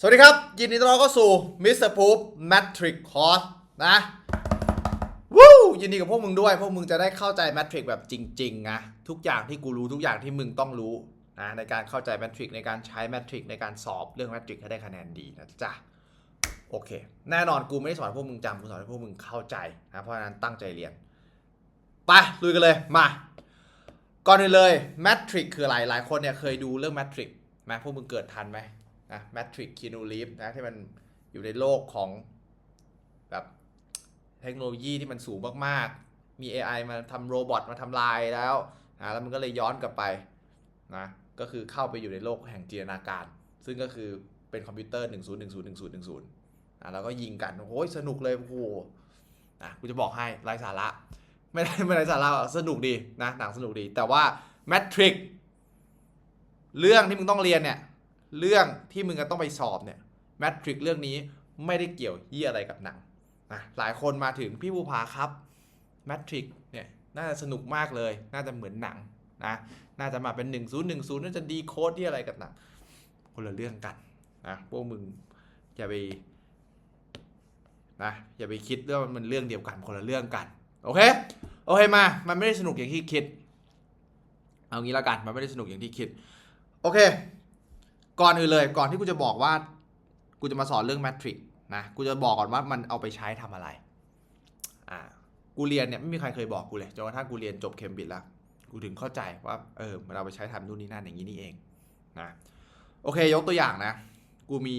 สวัสดีครับ ยินดีต้อนรับเข้าสู่ Mr. Proof Matrix Course นะวู้ยินดีกับพวกมึงด้วย พวกมึงจะได้เข้าใจ Matrix แบบจริงๆนะทุกอย่างที่กูรู้ทุกอย่างที่มึงต้องรู้นะในการเข้าใจ Matrix ในการใช้ Matrix ในการสอบเรื่อง Matrix ให้ได้คะแนนดีนะจ๊ะโอเค แน่นอนกูไม่ได้สอนพวกมึงจำกูสอนให้พวกมึงเข้าใจนะเพราะฉะนั้นตั้งใจเรียนไปลุยกันเลยมา ก่อนอื่นเลย Matrix คืออะไรหลายคนเนี่ยเคยดูเรื่อง Matrix ไหมพวกมึงเกิดทันไหม นะ Matrix คีนูรีฟนะที่มันอยู่ในโลกของแบบเทคโนโลยีที่มันสูงมากๆ มี AI มาทำโรบอทมาทำลายแล้วนะแล้วมันก็เลยย้อนกลับไปนะก็คือเข้าไปอยู่ในโลกแห่งจินตนาการ ซึ่งก็คือเป็นคอมพิวเตอร์ 1 0 1 0 1 0 1 0นะแล้วก็ยิงกันโอ้ยสนุกเลยโอ้โหนะกูจะบอกให้ไร้สาระ ไม่ได้ไม่ได้สาระสนุกดีนะหนังสนุกดี แต่ว่า Matrix เรื่องที่มึงต้องเรียนเนี่ย เรื่องที่มึงจะต้องไปสอบเนี่ย Matrix เรื่องนี้ไม่ได้เกี่ยวเยี่ยอะไรกับหนังนะหลายคนมาถึงพี่ภูผาครับ Matrix เนี่ยน่าจะสนุกมากเลย น่าจะเหมือนหนังนะน่าจะมาเป็น 1 0 1 0 น่าจะดีโค้ดที่อะไรกับหนังคนละเรื่องกันนะพวกมึงอย่าไปนะอย่าไปคิดว่ามันเรื่องเดียวกันคนละเรื่องกัน โอเคโอเคมา มันไม่ได้สนุกอย่างที่คิด เอางี้แล้วกัน มันไม่ได้สนุกอย่างที่คิด โอเค ก่อนอื่นเลยก่อนที่กูจะบอกว่า กูจะมาสอนเรื่องแมทริกนะกูจะบอกก่อนว่ามันเอาไปใช้ทำอะไร อ่า กูเรียนเนี่ยไม่มีใครเคยบอกกูเลยจนกระทั่งกูเรียนจบเคมบริดจ์แล้วกูถึงเข้าใจว่าเออมันเอาไปใช้ทำนู่นนี่นั่นอย่างนี้นี่เองนะโอเค ยกตัวอย่างนะ กูมี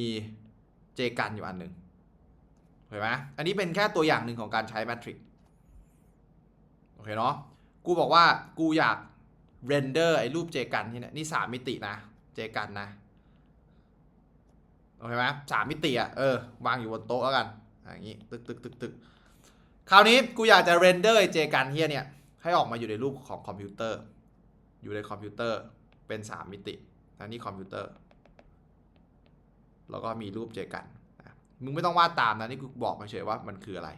เจกันอยู่อันหนึ่งเห็นไหมอันนี้เป็นแค่ตัวอย่างหนึ่งของการใช้แมทริกโอเคเนาะกูบอกว่ากูอยากเรนเดอร์ไอ้รูปเจกันที่นี่นี่สามมิตินะ เจกันนะ โอเคไหมสามมิติอะเออวางอยู่บนโต๊ะแล้วกันอย่างงี้ตึกตึกตึกตึกคราวนี้กูอยากจะเรนเดอร์ไอเจกันเฮียเนี่ยให้ออกมาอยู่ในรูปของคอมพิวเตอร์ อยู่ในคอมพิวเตอร์เป็นสามมิตินะนี่คอมพิวเตอร์ แล้วก็มีรูปเจกันมึงไม่ต้องวาดตามนะนี่กูบอกมาเฉยว่ามันคืออะไร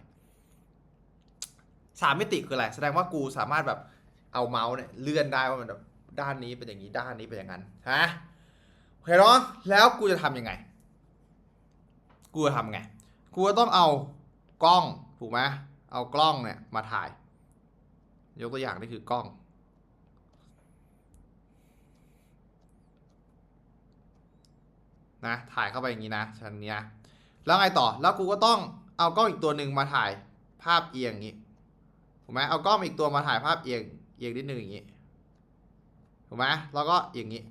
สามมิติคืออะไร แสดงว่ากูสามารถแบบเอาเมาส์เนี่ยเลื่อนได้ว่ามันแบบด้านนี้เป็นอย่างนี้ด้านนี้เป็นอย่างนั้นฮะโอเคเนาะแล้วกูจะทำยังไง กูจะทำไง กูจะต้องเอากล้องถูกไหมเอากล้องเนี่ยมาถ่าย ยกตัวอย่างนี่คือกล้อง นะ ถ่ายเข้าไปอย่างนี้นะชั้นนี้นะแล้วไงต่อ แล้วกูก็ต้องเอากล้องอีกตัวหนึ่งมาถ่ายภาพเอียงอย่างนี้ ถูกไหมเอากล้องอีกตัวมาถ่ายภาพเอียงเอียงนิดนึงอย่างนี้ ถูกไหมแล้วก็อย่างนี้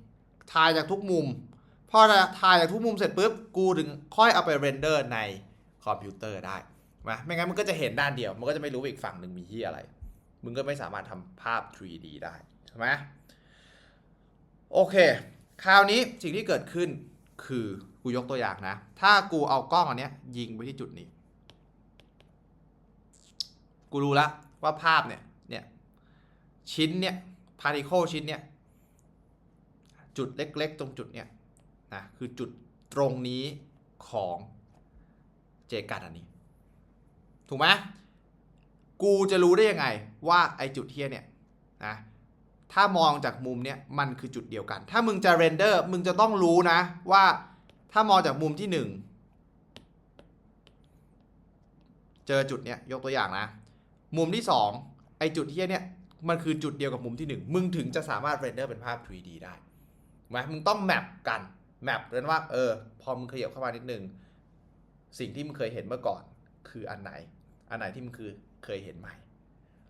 ถ่ายจากทุกมุม พอถ่ายจากทุกมุมเสร็จปุ๊บกูถึงค่อยเอาไปเรนเดอร์ในคอมพิวเตอร์ได้ถูกไม่งั้นมันก็จะเห็นด้านเดียว มันก็จะไม่รู้อีกฝั่งหนึ่งมีที่อะไร มึงก็ไม่สามารถทำภาพ 3D ได้ถูกไหมโอเค คราวนี้สิ่งที่เกิดขึ้นคือกูยกตัวอย่างนะ ถ้ากูเอากล้องอันเนี้ยยิงไปที่จุดนี้ กูรู้แล้วว่าภาพเนี่ยเนี่ยชิ้นเนี่ยพาร์ติเคิลชิ้นเนี่ยจุดเล็กๆ ตรงจุดเนี่ย นะคือจุดตรงนี้ของเจกันอันนี้ ถูกไหมกูจะรู้ได้ยังไงว่าไอจุดเทียเนี่ยนะถ้ามองจากมุมเนี่ยมันคือจุดเดียวกัน ถ้ามึงจะเรนเดอร์มึงจะต้องรู้นะว่าถ้ามองจากมุมที่หนึ่งเจอจุดเนี้ยยกตัวอย่างนะ มุมที่ 2 ไอจุดเที่เนี่ยมันคือจุดเดียวกับมุมที่ 1 มึงถึงจะสามารถเรนเดอร์เป็นภาพ 3D ได้ไหมมึงต้องแมปกัน แมปเรนว่าเออพอมึงขยับเข้ามานิดนึงสิ่งที่มึงเคยเห็นเมื่อก่อนคืออันไหน อันไหนที่มึงคือเคยเห็นใหม่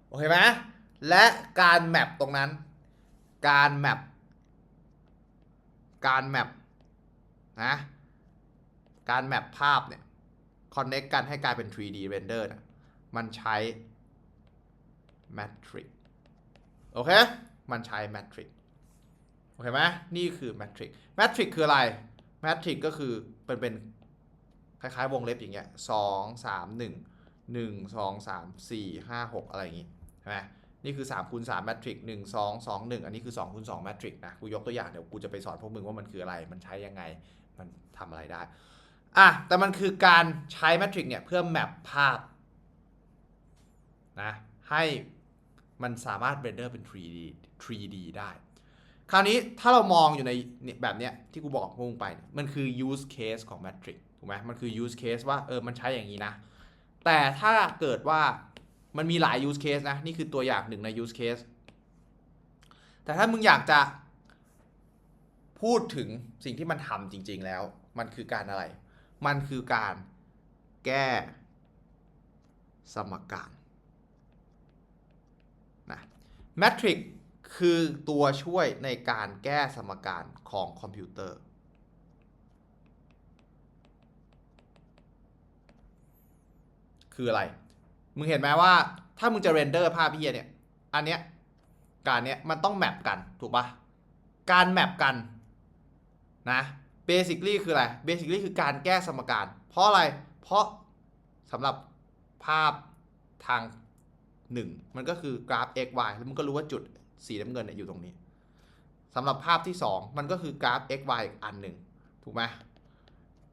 โอเคไหมและการแมปตรงนั้น การแมปการแมปนะการแมปภาพเนี่ยคอนเน c t กันให้กลายเป็น 3D render นะมันใช้ matrix โอเค มันใช้ matrix เคไหมนี่คือ matrix matrix คืออะไร matrix ก็คือเป็นเป็นคล้ายๆ วงเล็บอย่างเงี้ยสองสามหนึ่งหนึ่งสองสามสี่ห้าหกอะไรอย่างงี้ใช่ไหมนี่คือ3คูณ3 matrix 1 2 2 1อันนี้คือ2คูณ2 matrix นะกูยกตัวอย่างเดี๋ยวกูจะไปสอนพวกมึงว่ามันคืออะไร มันใช้ยังไง มันทำอะไรได้อะแต่มันคือการใช้ matrix เนี่ยเพื่อแมปภาพนะให้มันสามารถเรนเดอร์เป็น 3D 3D ได้ คราวนี้ถ้าเรามองอยู่ในแบบเนี้ยที่กูบอกพวกมึงไป มันคือ use case ของ matrix ถูกไหมมันคือ use case ว่าเออมันใช้อย่างนี้นะ แต่ถ้าเกิดว่ามันมีหลาย use case นะ นี่คือตัวอย่างหนึ่งใน use case แต่ถ้ามึงอยากจะพูดถึงสิ่งที่มันทำจริง ๆ แล้ว มันคือการอะไร มันคือการแก้สมการนะ Matrix คือตัวช่วยในการแก้สมการของคอมพิวเตอร์ คืออะไร มึงเห็นไหมว่าถ้ามึงจะเรนเดอร์ภาพพี่เนี่ย อันเนี้ย การเนี้ยมันต้องแมปกันถูกปะการแมปกันนะ basically คืออะไร basically คือการแก้สมการ เพราะอะไร เพราะสำหรับภาพทางหนึ่งมันก็คือกราฟ x y แล้วมึงก็รู้ว่าจุด สีน้ำเงินเนี่ยอยู่ตรงนี้สำหรับภาพที่ 2 มันก็คือกราฟ x y อีกอันหนึ่งถูกไหม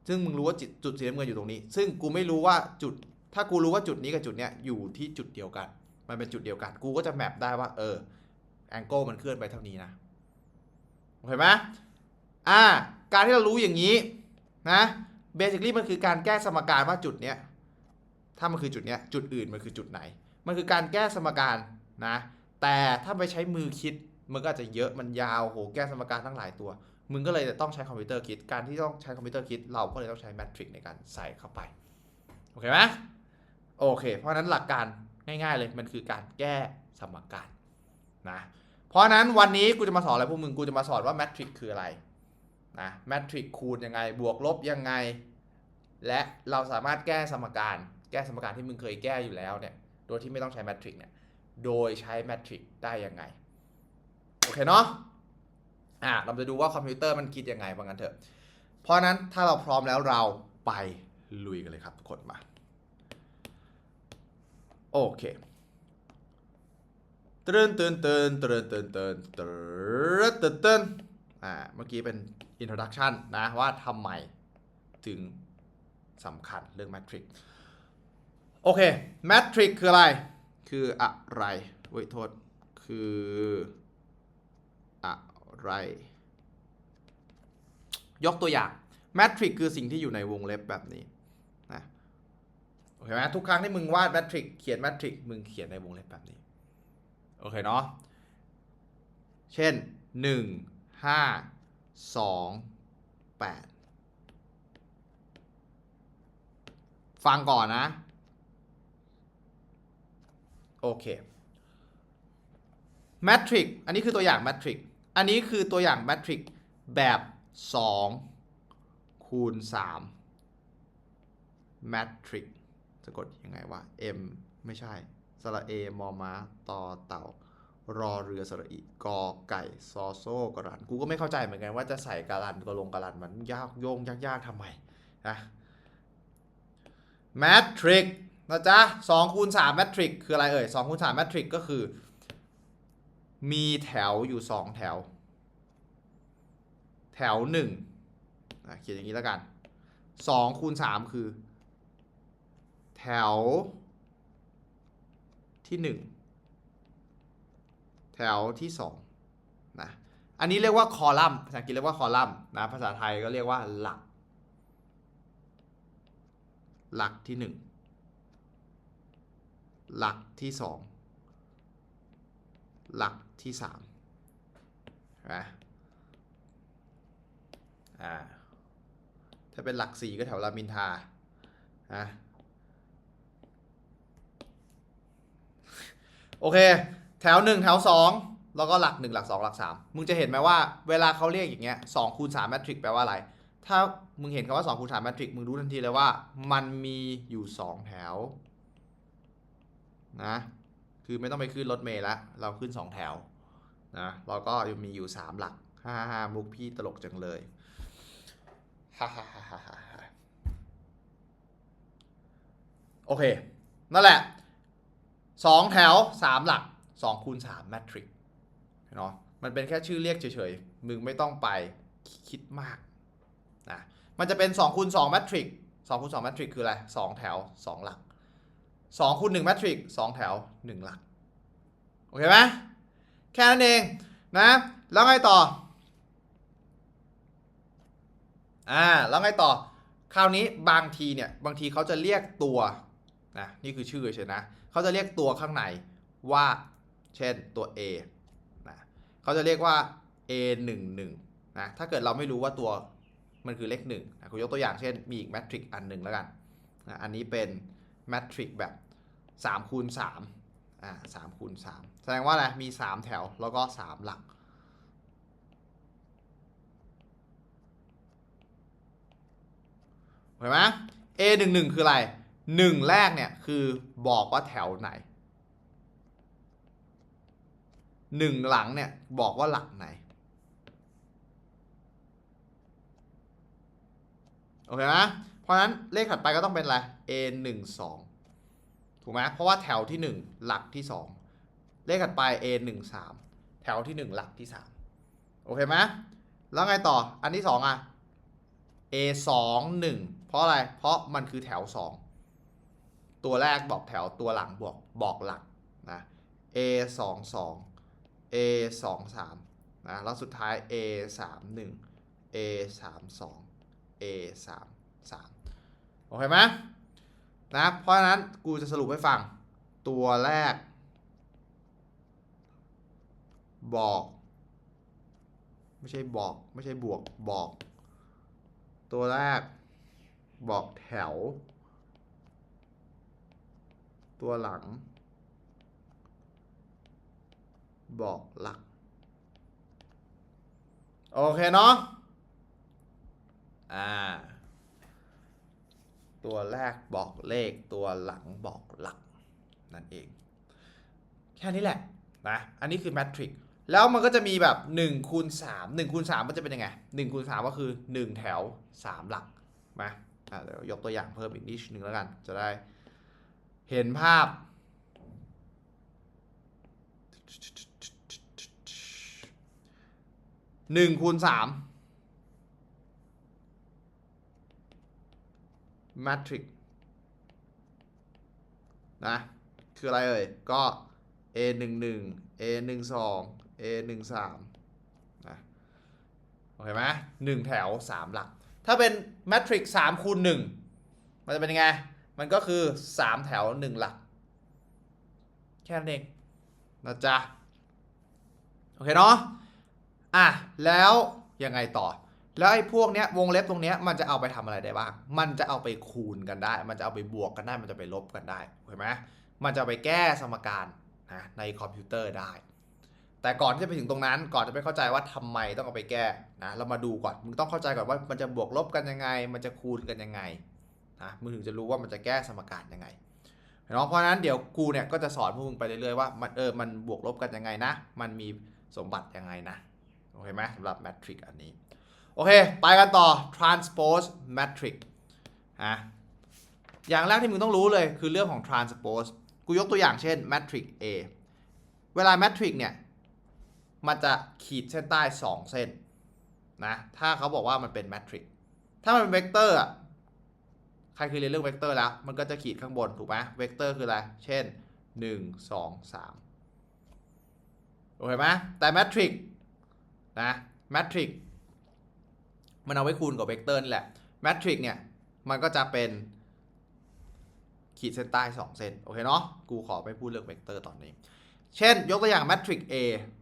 ซึ่งมึงรู้ว่าจุดจุดสีน้ำเงินอยู่ตรงนี้ ซึ่งกูไม่รู้ว่าจุด ถ้ากูรู้ว่าจุดนี้กับจุดเนี้ยอยู่ที่จุดเดียวกัน มันเป็นจุดเดียวกัน กูก็จะแมปได้ว่า เออแองเกิลมันเคลื่อนไปเท่านี้นะโอเคไหมอ่า การที่เรารู้อย่างนี้นะเบสิคลี่มันคือการแก้สมการว่าจุดเนี้ยถ้ามันคือจุดเนี้ยจุดอื่นมันคือจุดไหน มันคือการแก้สมการนะ แต่ถ้าไปใช้มือคิดมันก็อาจจะเยอะมันยาวโหแก้สมการตั้งหลายตัว มึงก็เลยจะต้องใช้คอมพิวเตอร์คิด การที่ต้องใช้คอมพิวเตอร์คิด เราก็เลยต้องใช้แมทริกในการใส่เข้าไป โอเคไหมโอเค เพราะนั้นหลักการง่าย ๆ เลยมันคือการแก้สมการนะเพราะฉะนั้นวันนี้กูจะมาสอนอะไรพวกมึงกูจะมาสอนว่าแมทริกคืออะไรนะแมทริกคูณยังไงบวกลบยังไง และเราสามารถแก้สมการ แก้สมการที่มึงเคยแก้อยู่แล้วเนี่ยโดยที่ไม่ต้องใช้แมทริกเนี่ย โดยใช้แมทริกได้ยังไง โอเคเนาะอะเราจะดูว่าคอมพิวเตอร์มันคิดยังไงว่างั้นเถอะ เพราะนั้นถ้าเราพร้อมแล้วเราไปลุยกันเลยครับทุกคนมา โอเคตื่นตื่นตื่นตื่นตื่นตื่นตื่นตื่นตื่นอ่าเมื่อกี้เป็น introduction นะว่าทำไมถึงสำคัญเรื่อง matrix โอเค matrix คืออะไร คืออะไรเว้ยโทษ คืออะไร ยกตัวอย่าง matrix คือสิ่งที่อยู่ในวงเล็บแบบนี้นะโอเคไหมทุกครั้งที่มึงวาดแมทริกเขียนแมทริกมึงเขียนในวงเล็บแบบนี้ โอเคเนาะเช่น 1 5 2 8 ฟังก่อนนะ โอเคแมทริกอันนี้คือตัวอย่างแมทริกอันนี้คือตัวอย่างแมทริกแบบ2คูณ3แมทริกสะกดยังไงวะ M ไม่ใช่สระเอมอมาตอเต่ารอเรือสระอีกอไก่ซอโซกรันกูก็ไม่เข้าใจเหมือนกันว่าจะใส่กรันก็ลงกรันมันยากโยงยากๆทำไมนะแมทริก นะจ๊ะ2คูณ3แมทริกคืออะไรเอ่ย2คูณ3แมทริกก็คือ มีแถวอยู่ 2 แถว แถว1อะเขียนอย่างนี้แล้วกัน2คูณ3คือ แถวที่ 1 แถวที่2นะอันนี้เรียกว่าคอลัมน์ภาษาอังกฤษเรียกว่าคอลัมน์นะภาษาไทยก็เรียกว่าหลัก หลักที่ 1 หลักที่ 2 หลักที่3นะอ่าถ้าเป็นหลัก 4 ก็แถวรามอินทานะโอเค แถว 1 แถว 2 แล้วก็หลัก 1 หลัก 2 หลัก 3 มึงจะเห็นไหมว่าเวลาเขาเรียกอย่างเงี้ย2คูณ3แมทริกแปลว่าอะไร ถ้ามึงเห็นคำว่า2คูณ3แมทริกมึงรู้ทันทีเลยว่า มันมีอยู่ 2 แถว นะคือไม่ต้องไปขึ้นรถเมล์ละเราขึ้น 2 แถวนะเราก็มีอยู่ 3 หลักฮ่าฮ่ามุกพี่ตลกจังเลยฮ่าฮ่าฮ่าฮ่าฮ่าโอเค นั่นแหละสองแถวสามหลักสองคูณสามแมทริกเนาะมันเป็นแค่ชื่อเรียกเฉยๆ มึงไม่ต้องไปคิดมากนะมันจะเป็น2คูณ2แมทริก2คูณ2แมทริกคืออะไร 2 แถว 2 หลัก 2คูณ1แมทริก2แถว1หลัก โอเคไหมแค่นั้นเองนะ แล้วไงต่อ อ่า แล้วไงต่อ คราวนี้บางทีเนี่ย บางทีเขาจะเรียกตัวนะนี่คือชื่อเฉยนะเขาจะเรียกตัวข้างในว่า เช่นตัว A นะเขาจะเรียกว่า A 1 1นะ ถ้าเกิดเราไม่รู้ว่าตัวมันคือเลขหนึ่งนะผมยกตัวอย่างเช่น มีอีกแมทริกอันหนึ่งแล้วกันนะอันนี้เป็น แมทริกแบบ3คูณ3อ่า3คูณ3แสดงว่าอะไรมี 3 แถวแล้วก็ 3 หลัก เห็นไหม A 1 1คืออะไร 1 แรกเนี่ยคือบอกว่าแถวไหน 1 หลังเนี่ยบอกว่าหลักไหน โอเคไหม ราะฉะนั้นเลขถัดไปก็ต้องเป็นอะไร A 1 2ถูกไหมเพราะว่าแถวที่ 1 หลักที่ 2 เลขถัดไป A 1 3แถวที่ 1 หลักที่ 3 โอเคไหมแล้วไงต่ออันที่ 2อะ A 2 1เพราะอะไร เพราะมันคือแถว 2 ตัวแรกบอกแถวตัวหลังบอกบอกหลักนะ A 2 2 A 2 3นะแล้วสุดท้าย A 3 1 A 3 2 A 3 3 โอเคไหมนะเพราะฉะนั้นกูจะสรุปให้ฟัง ตัวแรก บอก ไม่ใช่บอก ไม่ใช่บวกบอก ตัวแรก บอกแถว ตัวหลัง บอกหลัก โอเคเนาะอ่า ตัวแรกบอกเลขตัวหลังบอกหลัก นั่นเอง แค่นี้แหละนะอันนี้คือแมทริกแล้วมันก็จะมีแบบ1คูณ3 1คูณ3มันจะเป็นยังไง1คูณ3ก็คือ 1 แถว 3 หลักมาอะเดี๋ยวยกตัวอย่างเพิ่มอีกนิดนึงแล้วกัน จะได้เห็นภาพ 1คูณ3 matrix นะ คืออะไรเอ่ย ก็ a 1 1 a 1 2 a 1 3นะ โอเคไหมหนึ่งแถว 3 หลัก ถ้าเป็น matrix 3คูณ1มันจะเป็นยังไง มันก็คือ 3 แถว 1 หลัก แค่นั้นเองนะจ๊ะ โอเคเนาะ อะ แล้วยังไงต่อ แล้วไอ้พวกเนี้ยวงเล็บตรงเนี้ยมันจะเอาไปทำอะไรได้บ้าง มันจะเอาไปคูณกันได้ มันจะเอาไปบวกกันได้ มันจะไปลบกันได้เห็นไหมมันจะไปแก้สมการนะในคอมพิวเตอร์ได้ แต่ก่อนที่จะไปถึงตรงนั้น ก่อนจะไปเข้าใจว่าทำไมต้องเอาไปแก้นะเรามาดูก่อน มึงต้องเข้าใจก่อนว่า มันจะบวกลบกันยังไง มันจะคูณกันยังไงนะมึงถึงจะรู้ว่ามันจะแก้สมการยังไงเนาะเพราะฉะนั้นเดี๋ยวกูเนี่ยก็จะสอนพวกมึงไปเรื่อยๆว่ามันเออมันบวกลบกันยังไงนะ มันมีสมบัติยังไงนะโอเคไหมสำหรับแมทริกอันนี้ โอเค ไปกันต่อ transpose matrix อะอย่างแรกที่มึงต้องรู้เลยคือเรื่องของ transpose กูยกตัวอย่างเช่น matrix A เวลา matrix เนี่ย มันจะขีดเส้นใต้ 2 เส้นนะ ถ้าเขาบอกว่ามันเป็น matrix ถ้ามันเป็นเวกเตอร์อะ ใครเคยเรียนเรื่องเวกเตอร์แล้ว มันก็จะขีดข้างบน ถูกไหมเวกเตอร์คืออะไร เช่น 1 2 3 โอเคไหมแต่ matrix นะ matrix มันเอาไว้คูณกับเวกเตอร์นี่แหละแมทริกเนี่ย มันก็จะเป็นขีดเส้นใต้ 2 เส้น โอเคเนาะ กูขอไม่พูดเรื่องเวกเตอร์ตอนนี้ เช่น ยกตัวอย่างแมทริก A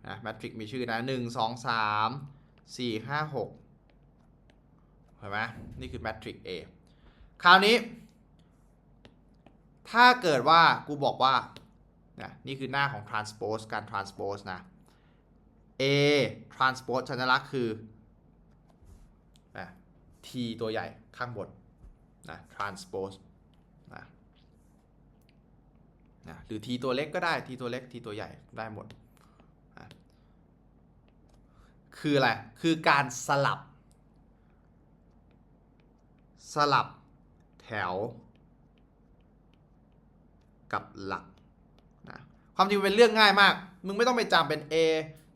นะแมทริกมีชื่อนะ 1 2 3 4 5 6 เห็นไหมนี่คือแมทริก A คราวนี้ ถ้าเกิดว่ากูบอกว่านะนี่คือหน้าของ transpose การ transpose นะ A transpose สัญลักษณ์คือ t ตัวใหญ่ข้างบนนะ transpose นะนะหรือ t ตัวเล็กก็ได้ t ตัวเล็ก t ตัวใหญ่ได้หมดนะคืออะไร คือการสลับ สลับแถว กับหลักนะความจริงเป็นเรื่องง่ายมาก มึงไม่ต้องไปจำเป็น A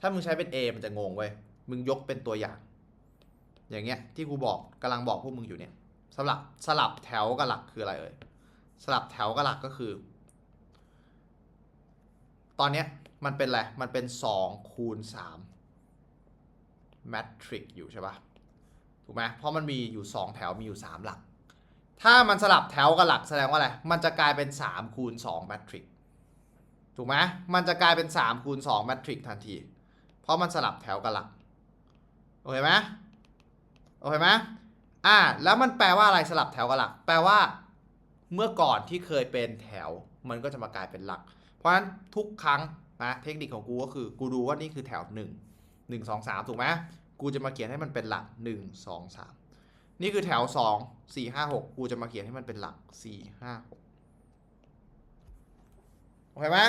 ถ้ามึงใช้เป็น A มันจะงงเว้ย มึงยกเป็นตัวอย่าง อย่างเงี้ยที่กูบอกกำลังบอกพวกมึงอยู่เนี่ยสลับสลับแถวกับหลักคืออะไรเอ่ยสลับแถวกับหลักก็คือ ตอนเนี้ยมันเป็นอะไรมันเป็น2คูณ3แมทริกอยู่ใช่ปะถูกไหมเพราะมันมีอยู่ 2 แถวมีอยู่ 3 หลัก ถ้ามันสลับแถวกับหลักแสดงว่าอะไรมันจะกลายเป็น3คูณ2แมทริกถูกไหมมันจะกลายเป็น3คูณ2แมทริกทันที เพราะมันสลับแถวกับหลักโอเคไหม โอเคไหมอ่า แล้วมันแปลว่าอะไรสลับแถวกับหลัก แปลว่า เมื่อก่อนที่เคยเป็นแถว มันก็จะมากลายเป็นหลัก เพราะฉะนั้นทุกครั้งนะเทคนิคของกูก็คือ กูดูว่านี่คือแถว 1 1 2 3 ถูกไหมกูจะมาเขียนให้มันเป็นหลัก 1 2 3 นี่คือแถว 2 4 5 6 กูจะมาเขียนให้มันเป็นหลัก 4 5 6 โอเคไหม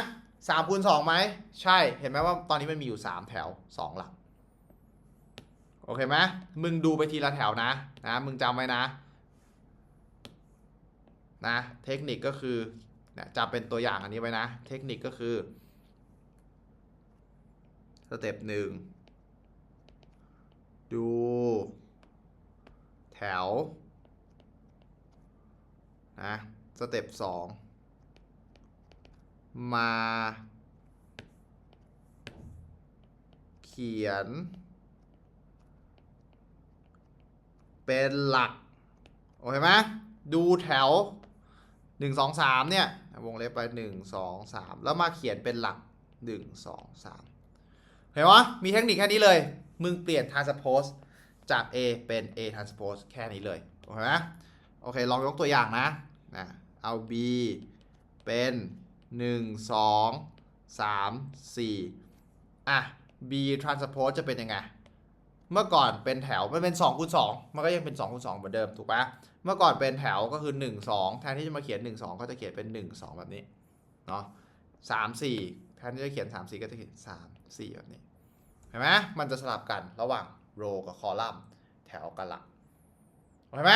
สามคูณสองไหม ใช่ เห็นไหมว่าตอนนี้มันมีอยู่ 3 แถว 2 หลัก อเคไหมมึงดูไปทีละแถวนะนะมึงจำไว้นะนะเทคนิคก็คือนะจำเป็นตัวอย่างอันนี้ไว้นะ เทคนิคก็คือสเต็ปหนึ่งดู แถวนะสเต็ปสองมา เขียน เป็นหลัก โอเคไหมดูแถว 1 2 3 เนี่ย วงเล็บไป 1 2 3 แล้วมาเขียนเป็นหลัก 1 2 3 เห็นไหมมีเทคนิคแค่นี้เลย มึงเปลี่ยน transpose จาก A เป็น A transpose แค่นี้เลย โอเคไหมโอเค ลองยกตัวอย่างนะนะเอา B เป็น 1 2 3 4 อะ B transpose จะเป็นยังไง เมื่อก่อนเป็นแถวมันเป็น2คูณ2มันก็ยังเป็น2คูณ2เหมือนเดิมถูกปะเมื่อก่อนเป็นแถวก็คือ 1 2 แทนที่จะมาเขียน 1 2 ก็จะเขียนเป็น 1 2 แบบนี้เนาะ3 4แทนที่จะเขียน 3 4 ก็จะเขียน 3 4 แบบนี้เห็นไหมมันจะสลับกันระหว่างโรกับคอลัมน์แถวกับหลักเห็นไหม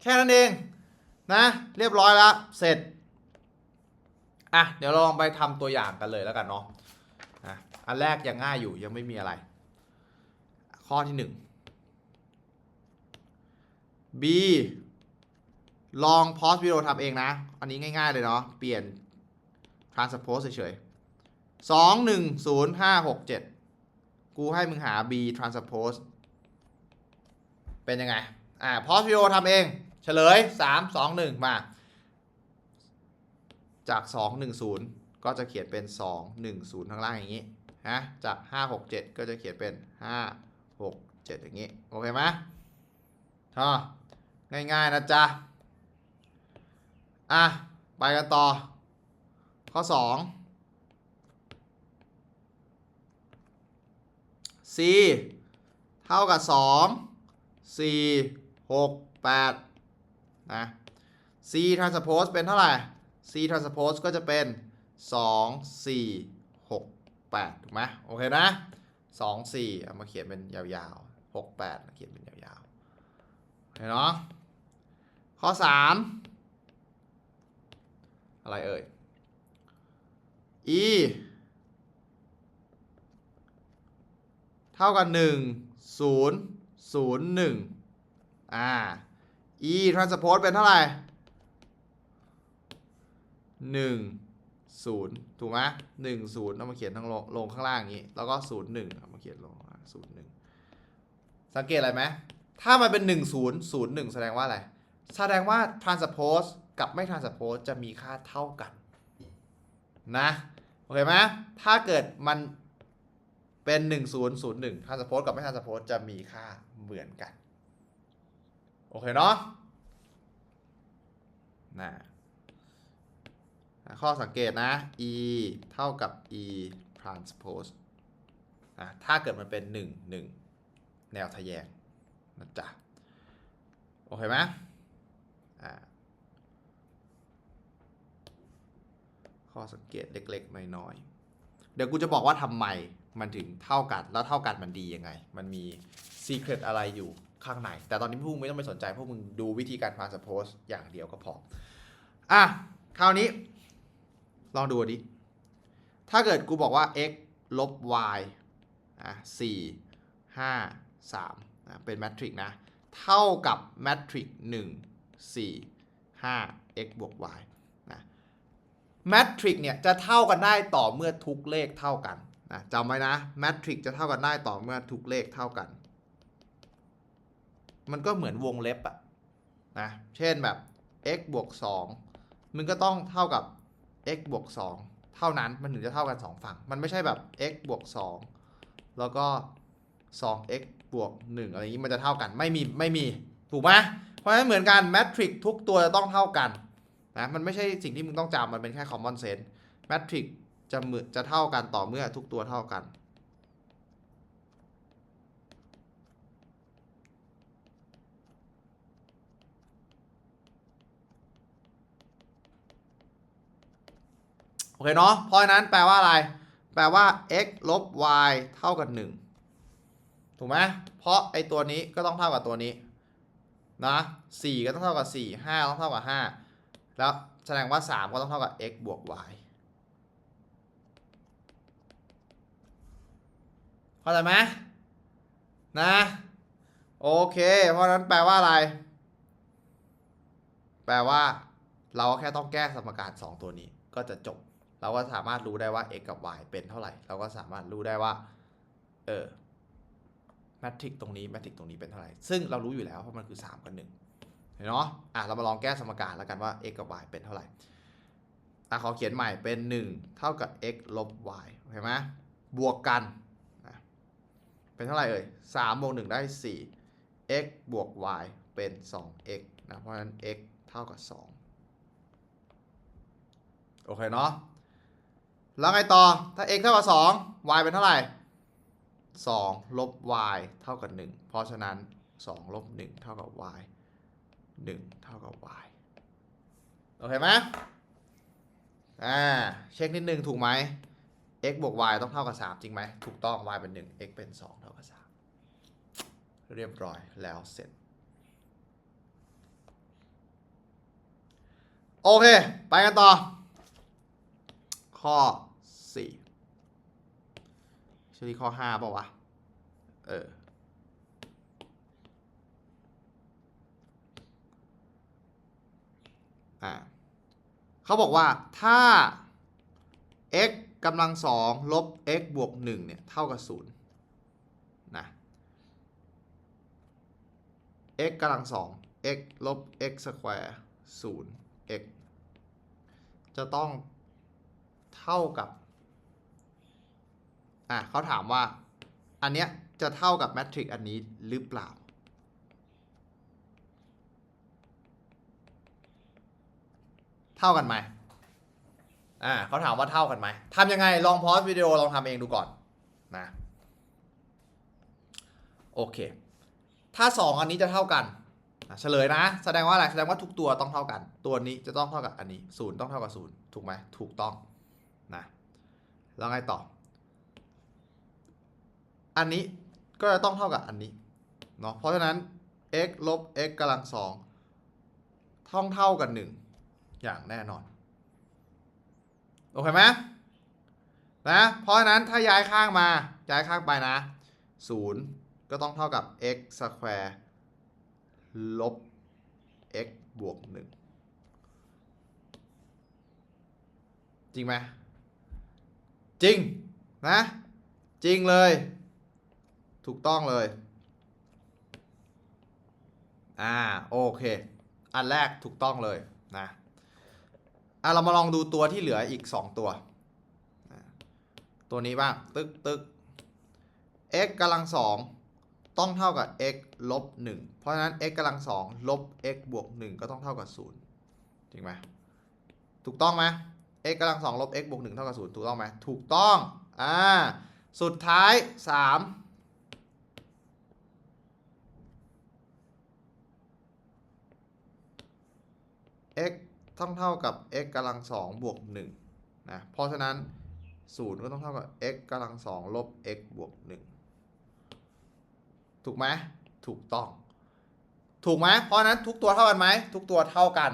แค่นั้นเองนะเรียบร้อยแล้วเสร็จอะเดี๋ยวลองไปทำตัวอย่างกันเลยแล้วกันเนาะอะอันแรกยังง่ายอยู่ยังไม่มีอะไร ข้อที่ 1 B ลองพอสวิดีโอทำเองนะ อันนี้ง่าย ๆ เลยเนาะ เปลี่ยน transpose เฉยๆสองหนึ่งศูนย์ห้าหกเจ็ดกูให้มึงหา B transpose เป็นยังไง อ่าพอสวิดีโอทำเอง เฉลย3 2 1มา จาก2 1 0ก็จะเขียนเป็น2 1 0ข้างล่างอย่างนี้นะจาก5 6 7ก็จะเขียนเป็น5 6 7 อย่างนี้ โอเคไหมอ่าง่าย ๆ นะจ๊ะ อะ ไปกันต่อ ข้อ 2 C เท่ากับ 2 4 6 8 นะ C transpose เป็นเท่าไหร่ C transpose ก็จะเป็น 2 4 6 8 ถูกไหมโอเคนะ 2 4เอามาเขียนเป็นยาวๆ6 8มาเขียนเป็นยาวๆเห็นเนาะข้อ3อะไรเอ่ย E เท่ากับ1 0 0 1อ่า e transpose เป็นเท่าไหร่หนึ่ง 1 0ถูกไหม1 0เอามาเขียนทั้งลงลงข้างล่างอย่างนี้ แล้วก็0 1เอามาเขียนลงข้างล่าง0 1สังเกตอะไรไหมถ้ามันเป็น1 0 0 1แสดงว่าอะไร แสดงว่า transpose กับไม่ transpose จะมีค่าเท่ากันนะโอเคไหมถ้าเกิดมันเป็น 1 0 0 1 transpose กับไม่ transpose จะมีค่าเหมือนกัน โอเคเนาะนะ ข้อสังเกตนะ e เท่ากับ e transpose นะถ้าเกิดมันเป็น 1 1 แนวทะแยงนะจ๊ะ โอเคไหมอ่าข้อสังเกตเล็ก ๆ น้อยๆ เดี๋ยวกูจะบอกว่าทำไมมันถึงเท่ากัน แล้วเท่ากันมันดียังไง มันมีซีเครตอะไรอยู่ข้างใน แต่ตอนนี้พวกมึงไม่ต้องไปสนใจ พวกมึงดูวิธีการพาสโพสอย่างเดียวก็พอ อะ คราวนี้ ลองดูดิ ถ้าเกิดกูบอกว่า x ลบ y อะสี่ห้าสามอะเป็นแมทริกนะ เท่ากับแมทริกหนึ่งสี่ห้า x บวก y นะแมทริกเนี่ยจะเท่ากันได้ต่อเมื่อทุกเลขเท่ากันนะจำไว้นะแมทริกจะเท่ากันได้ต่อเมื่อทุกเลขเท่ากัน มันก็เหมือนวงเล็บอะนะ เช่นแบบ x บวก 2 มันก็ต้องเท่ากับ x บวก2เท่านั้นมันถึงจะเท่ากัน 2 ฝั่ง มันไม่ใช่แบบ x บวก2แล้วก็ 2x บวก 1 อะไรอย่างนี้มันจะเท่ากันไม่มีไม่มีถูกไหมเพราะฉะนั้นเหมือนกันแมทริกทุกตัวจะต้องเท่ากันนะมันไม่ใช่สิ่งที่มึงต้องจำมันเป็นแค่คอมมอนเซนส์แมทริกจะเหมือนจะเท่ากันต่อเมื่อทุกตัวเท่ากัน เคเนาะเพราะฉะนั้นแปลว่าอะไร แปลว่า x ลบ y เท่ากับ 1 ถูกไหมเพราะไอตัวนี้ก็ต้องเท่ากับตัวนี้นะ4ก็ต้องเท่ากับ 4 5 ต้องเท่ากับ 5 แล้วแสดงว่า 3 ก็ต้องเท่ากับ x บวก y เข้าใจไหมนะ โอเค เพราะนั้นแปลว่าอะไร แปลว่า เราก็แค่ต้องแก้สมการ 2 ตัวนี้ก็จะจบ เราก็สามารถรู้ได้ว่า x กับ y เป็นเท่าไหร่ เราก็สามารถรู้ได้ว่า เออแมทริกตรงนี้แมทริกตรงนี้เป็นเท่าไหร่ ซึ่งเรารู้อยู่แล้วเพราะมันคือ 3 กับ1เห็นเนาะอะเรามาลองแก้สมการแล้วกันว่า x กับ y เป็นเท่าไหร่อะขอเขียนใหม่เป็น 1 เท่ากับ x ลบ y เห็นไหมบวกกันนะเป็นเท่าไหร่เอ่ย3บวก1ได้ 4 x บวก y เป็น 2x นะเพราะฉะนั้น x เท่ากับ 2 โอเคเนาะ แล้วไงต่อ ถ้า x เท่ากับ2 y เป็นเท่าไหร่ 2 ลบ y เท่ากับ 1 เพราะฉะนั้น 2 ลบ 1 เท่ากับ y 1 เท่ากับ y โอเคไหมอ่า เช็คนิดนึงถูกไหม x บวก y ต้องเท่ากับ 3 จริงไหม ถูกต้อง y เป็น 1 x เป็น 2 เท่ากับ 3 เรียบร้อยแล้วเสร็จ โอเค ไปกันต่อ ข้อ 4 ชื่อที่ข้อ 5ป่าวะ เออ อ่าเขาบอกว่าถ้า x กำลังสองลบ x บวก1เนี่ย เท่ากับ0นะ x กำลังสอง x ลบ x สแควร์0 x จะต้อง เท่ากับอะเขาถามว่าอันเนี้ยจะเท่ากับแมทริกอันนี้หรือเปล่า เท่ากันไหมอ่าเขาถามว่าเท่ากันไหมทำยังไงลองพอสวิดีโอลองทำเองดูก่อนนะโอเค ถ้า 2 อันนี้จะเท่ากันเฉลยนะ แสดงว่าอะไร แสดงว่าทุกตัวต้องเท่ากัน ตัวนี้จะต้องเท่ากับอันนี้ศูนย์ต้องเท่ากับศูนย์ถูกไหมถูกต้อง นะแล้วไงต่อ อันนี้ก็จะต้องเท่ากับอันนี้เนาะเพราะฉะนั้น x ลบ x กำลังสองต้องเท่ากันหนึ่งอย่างแน่นอน โอเคไหมนะเพราะฉะนั้นถ้าย้ายข้างมาย้ายข้างไปนะ 0 ก็ต้องเท่ากับ x สแควร์ลบ x บวก 1 จริงไหม จริงนะ จริงเลย ถูกต้องเลย อ่า โอเค อันแรกถูกต้องเลยนะอะเรามาลองดูตัวที่เหลืออีก 2 ตัว ตัวนี้บ้าง ตึกตึก x กำลังสองต้องเท่ากับ x ลบ1เพราะฉะนั้น x กำลังสองลบ x บวก 1 ก็ต้องเท่ากับ 0 จริงไหมถูกต้องไหม x กำลังสองลบ x บวก1เท่ากับ0ถูกต้องไหมถูกต้อง อ่า สุดท้าย3 x ต้องเท่ากับ x กำลังสองบวก1นะ เพราะฉะนั้น0ก็ต้องเท่ากับ x กำลังสองลบ x บวก1ถูกไหมถูกต้อง ถูกไหมเพราะฉะนั้นทุกตัวเท่ากันไหม ทุกตัวเท่ากัน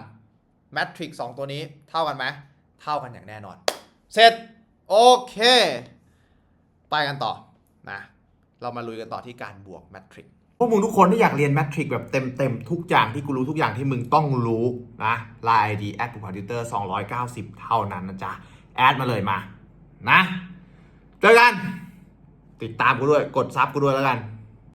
แมทริกซ์สองตัวนี้เท่ากันไหม เท่ากันอย่างแน่นอน เสร็จ โอเค ไปกันต่อนะเรามาลุยกันต่อที่การบวกแมทริกพวกมึงทุกคนที่อยากเรียนแมทริกแบบเต็มๆ ทุกอย่างที่กูรู้ทุกอย่างที่มึงต้องรู้นะไลน์ ID แอดปูพาร์ติเตอร์290 เท่านั้นนะจ๊ะ แอดมาเลยมา นะ เจอกัน ติดตามกูด้วย กดซับกูด้วยแล้วกัน